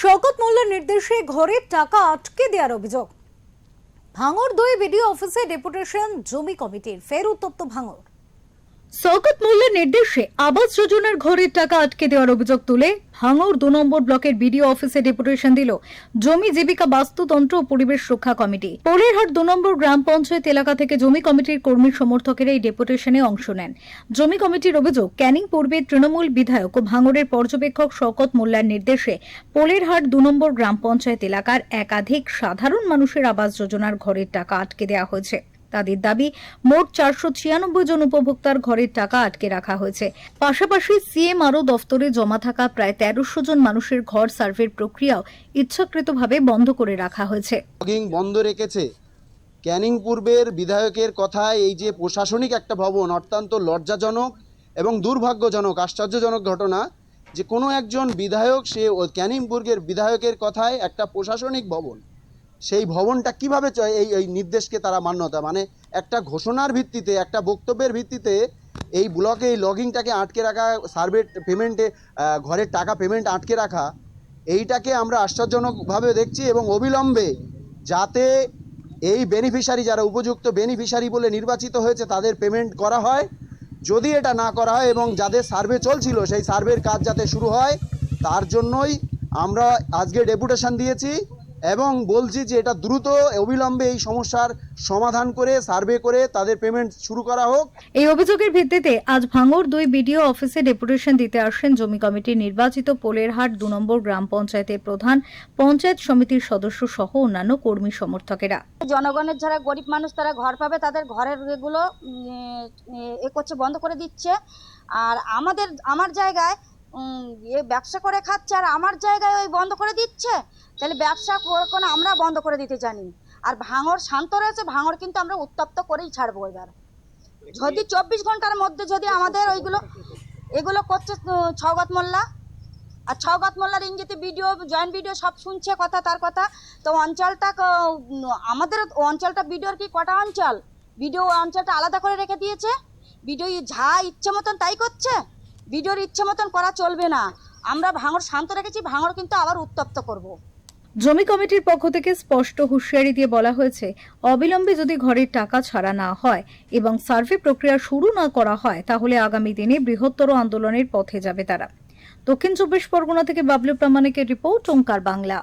শওকত মোল্লার নির্দেশে ঘরে টাকা আটকে দেওয়ার অভিযোগ। ভাঙর দুই বিডিও অফিসে ডেপুটেশন জমি কমিটির ফের উত্তপ্ত ভাঙর। শওকত মোল্লার নির্দেশে আবাস যোজনার ঘরের টাকা আটকে দেওয়ার অভিযোগ তুলে ভাঙর দু নম্বর ব্লকের বিডিও অফিসে ডেপুটেশন দিল জমি জীবিকা বাস্তুতন্ত্র ও পরিবেশ রক্ষা কমিটি। পোলেরহাট দু নম্বর গ্রাম পঞ্চায়েত এলাকা থেকে জমি কমিটির কর্মী সমর্থকেরা এই ডেপুটেশনে অংশ নেন। জমি কমিটির অভিযোগ, ক্যানিং পূর্বে তৃণমূল বিধায়ক ও ভাঙড়ের পর্যবেক্ষক শওকত মোল্লার নির্দেশে পোলেরহাট দু নম্বর গ্রাম পঞ্চায়েত এলাকার একাধিক সাধারণ মানুষের আবাস যোজনার ঘরের টাকা আটকে দেওয়া হয়েছে। তাদের দাবি, মোট চারশো ছিয়ানব্বই জন উপভোক্তার ঘরের টাকা আটকে রাখা হয়েছে। পাশাপাশি সিএমআরও দফতরে জমা থাকা প্রায় তেরোশো জন মানুষের ঘর সার্ভের প্রক্রিয়াও ইচ্ছাকৃতভাবে বন্ধ করে রাখা হয়েছে। বন্ধ রেখেছে। ক্যানিং পূর্বের বিধায়কের কথায় এই যে প্রশাসনিক একটা ভবন অত্যন্ত লজ্জাজনক এবং দুর্ভাগ্যজনক, আশ্চর্যজনক ঘটনা যে কোনো একজন বিধায়ক সে ও ক্যানিং পূর্বের বিধায়কের কথায় একটা প্রশাসনিক ভবন। সেই ভবনটা কীভাবে এই এই নির্দেশকে তারা মান্যতা? মানে একটা ঘোষণার ভিত্তিতে, একটা বক্তব্যের ভিত্তিতে এই ব্লকে এই লগিংটাকে আটকে রাখা সার্ভে পেমেন্টে ঘরের টাকা পেমেন্ট আটকে রাখা, এইটাকে আমরা আশ্চর্যজনকভাবে দেখছি এবং অবিলম্বে যাতে এই বেনিফিশিয়ারি যারা উপযুক্ত বেনিফিশিয়ারি বলে নির্বাচিত হয়েছে, তাদের পেমেন্ট করা হয়। যদি এটা না করা হয় এবং যাদের সার্ভে চলছিল, সেই সার্ভের কাজ যাতে শুরু হয়, তার জন্যই আমরা আজকে ডেপুটেশন দিয়েছি। এবং বলছি যে এটা দ্রুত অবিলম্বে এই সমস্যার সমাধান করে সার্ভে করে তাদের পেমেন্ট শুরু করা হোক। এই অভিযোগের ভিত্তিতে আজ ভাঙর দুই বিডিও অফিসে ডেপুটেশন দিতে আসেন জমি কমিটির নির্বাচিত পোলেরহাট দু নম্বর গ্রাম পঞ্চায়েতের প্রধান পঞ্চায়েত সমিতির সদস্য সহ অন্যান্য কর্মী সমর্থকেরা। জনগণের যারা গরিব মানুষ তারা ঘর পাবে তাদের ঘরের এগুলো এ করছে বন্ধ করে দিচ্ছে। আর আমাদের আমার জায়গায় ব্যবসা করে খাচ্ছে আর আমার জায়গায় ওই বন্ধ করে দিচ্ছে। তাহলে ব্যবসা কোনো আমরা বন্ধ করে দিতে জানি। আর ভাঙর শান্ত রয়েছে ভাঙর কিন্তু আমরা উত্তপ্ত করেই ছাড়বো এবার। যদি চব্বিশ ঘণ্টার মধ্যে যদি আমাদের ওইগুলো, এগুলো করছে ছগত মোল্লা, আর ছগত মোল্লার ইঙ্গিতে ভিডিও, জয়েন্ট ভিডিও সব শুনছে কথা, তার কথা। তো অঞ্চলটা আমাদের অঞ্চলটা ভিডিওর কি কটা অঞ্চল? ভিডিও অঞ্চলটা আলাদা করে রেখে দিয়েছে। ভিডিও যা ইচ্ছে মতন তাই করছে। ভিডিওর ইচ্ছে মতন করা চলবে না। আমরা ভাঙর শান্ত রেখেছি ভাঙর কিন্তু আবার উত্তপ্ত করব। জমি কমিটির পক্ষ থেকে স্পষ্ট হুঁশিয়ারি দিয়ে বলা হয়েছে, অবিলম্বে যদি ঘরের টাকা ছাড়া না হয় এবং সার্ভে প্রক্রিয়া শুরু না করা হয়, তাহলে আগামী দিনে বৃহত্তর আন্দোলনের পথে যাবে তারা। দক্ষিণ চব্বিশ পরগনা থেকে বাবলু প্রামাণিকের রিপোর্ট, ওঙ্কার বাংলা।